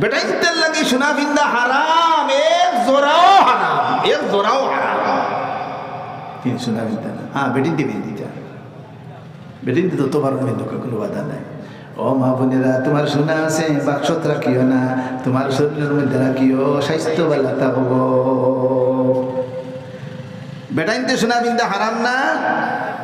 বেটা ইন্তের লাগি সোনা ফিন্দা হারাম এক জোড়াও হারাম এক জোড়াও হারাম। তিনি সোনা ফিন্দা না। হ্যাঁ বেটিন দিবেন দিতা বেটিন দিতে তো পারো কিন্তু কোনো বাধা নাই। ও মা বোনেরা, তোমার সোনা আছে, বাক্সত রাখিও না, তোমার শরীরের মধ্যে রাখিও স্বাস্থ্যবালা তা হব বেটাইনতে সোনা বিন্দা হারাম না।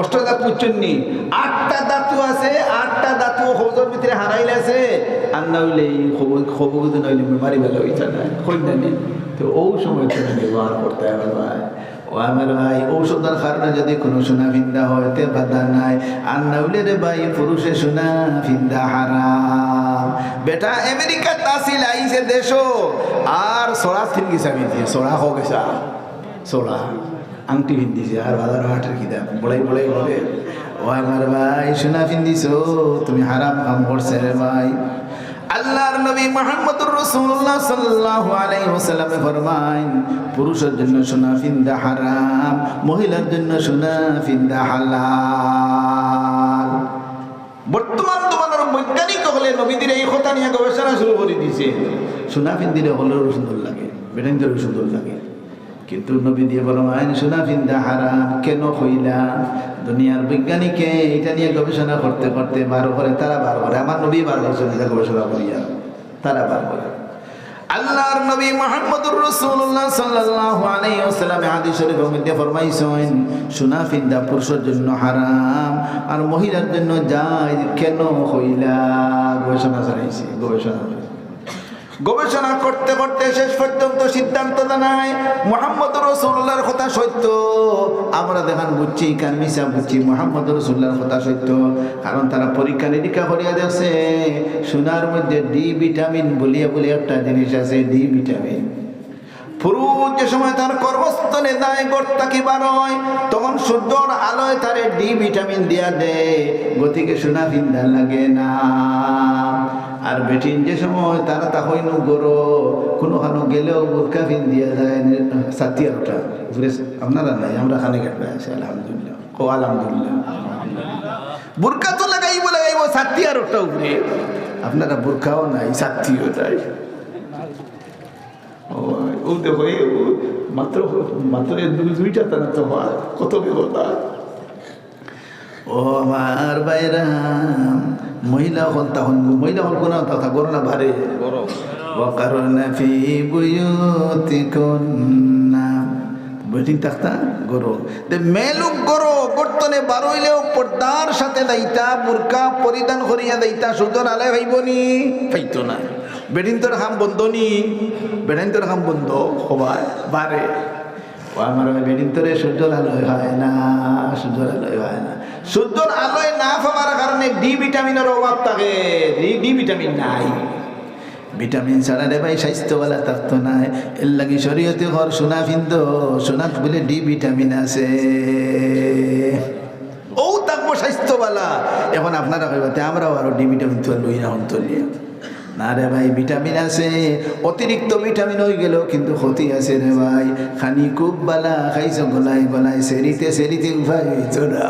অষ্টদাত বুঝছেননি আটটা দাঁতু আছে, আটটা দাঁতু খবর ভিতরে হারাইলে আছে আর না হইলে এই খবর খবর নইলে মারি বেলা হইতা না কন্যা নেই। তো ও সময় তুমি ব্যবহার করতে হবে ভাই। ও আমার ভাই, ঔষধের কারণে যদি কোনো সোনা ফিন্দা হয় তে বাধা নাই, আর না হইলে রে ভাই, পুরুষে সোনা ফিন্দা হারাম। বেটা আমেরিকা তাসিল আইছে দেশো আর সরা থিন গেছে আমি দিয়ে সরা হোক গেছা সোলা। আংটি পিন্দিছে আর বাজার হাটের খিদা বড়াই বড়াই বলে ও আমার ভাই, সোনা পিন্দিছ তুমি হারাম কাম করছে রে ভাই। আল্লাহর নবী মুহাম্মদুর রাসূলুল্লাহ সাল্লাল্লাহু আলাইহি ওয়াসাল্লামে ফরমায় পুরুষের জন্য সোনা ফিন্দা হারাম, মহিলার জন্য সোনা ফিন্দা হালাল। বর্তমান তোমার বৈজ্ঞানিক হলে নবীদের এই কথা নিয়ে গবেষণা শুরু করে দিয়েছে সোনা ফিন্দিলে হলেও সুন্দর লাগে বেটাইন্দেরও সুন্দর লাগে। কিন্তু নবী দিয়ে বলো আইন সোনা ফিন্দা হারাম, কেন হইলা দুনিয়ার বিজ্ঞানীকে এটা নিয়ে গবেষণা করতে করতে বার করে, তারা বার করে। আমার নবী বার করছেন এটা গবেষণা করিয়া তারা বার করে। আল্লাহর নবী মুহাম্মদুর রাসূলুল্লাহ সাল্লাল্লাহু আলাইহি ওয়াসাল্লাম হাদিস শরীফের মধ্যে ফরমাইছেন সোনা ফিন্দা পুরুষের জন্য হারাম, আর মহিলার জন্য যায় কেন হইলা গবেষণা চালাইছে, গবেষণা গবেষণা করতে করতে শেষ পর্যন্ত সিদ্ধান্ত জানায়, মোহাম্মদ রসুল্লাহর কথা সত্য। আমরা দেখান বুঝছি কার মিশা বুঝছি, মোহাম্মদ রসুল্লাহর কথা সত্য। কারণ তারা পরীক্ষা নিরীক্ষা করিয়া দেখছে সোনার মধ্যে ডি ভিটামিন বলিয়া বলিয়া একটা জিনিস আছে, ডি ভিটামিন। পুরুষ যে সময় তার কর্মস্থলে দায় গর্তা কি বার হয় তখন সূর্যর আলোয় তারে ডি ভিটামিন দিয়া দেয় গতিকে সোনা ফিন্দা লাগে না। আর বেটিন যে সময় তারা তা হইন গরো, কোনো খানো গেলেও বোরকা ফিন দিয়া যায় সাথী আরটা আপনারা নাই, আমরা খানে কাটবে, আছে, আলহামদুলিল্লাহ। ও আলহামদুলিল্লাহ। বোরকা তো লাগাইব লাগাইব সাথী আরটা উপরে। আপনারা বোরকাও নাই সাথীও নাই। ও দেখো এ ও মাত্র মাত্র এ দুই দুইটা তারা তো হয় কত বিপদা ও আমার বাইরা মহিলা হল তখন মহিলা হল কোনো তথা করোনা ভারে وقرن في بيوتكن বৈঠিক থাকতা গরো তে মেলুক গরো বর্তনে বারইলেও পর্দার সাথে দাইতা বুরকা পরিধান করিয়া দাইতা সুতর আলে ভাইবনি পাইতো না বেডিন তোর হাম বন্ধ নি? বেডিন তোর হাম বন্ধ হবায় বারে ও আমার বেডিন তোরে সূর্যর আলোয় হয় না সূর্যর আলোয় হয় না। সূর্যর আলোয় না পাওয়ার কারণে ডি ভিটামিনের অভাব থাকে। ডি ভিটামিন নাই। ভিটামিন ছাড়া রে ভাই স্বাস্থ্যওয়ালা থাকতো না এর লাগে শরীয়তে ঘর সোনা ফিন্দ সোনাত বলে ডি ভিটামিন আছে। ও থাকব স্বাস্থ্যওয়ালা এখন আপনারা কইবাতে আমরাও আরও ডি ভিটামিন তো লই না হন তুলিয়া না রে ভাই, ভিটামিন আছে। অতিরিক্ত ভিটামিন হয়ে গেল কিন্তু ক্ষতি আছে রে ভাই। খানি খুব বালা, খাইছ গলায় গলায় সেরিতে সেরিতে উপায় না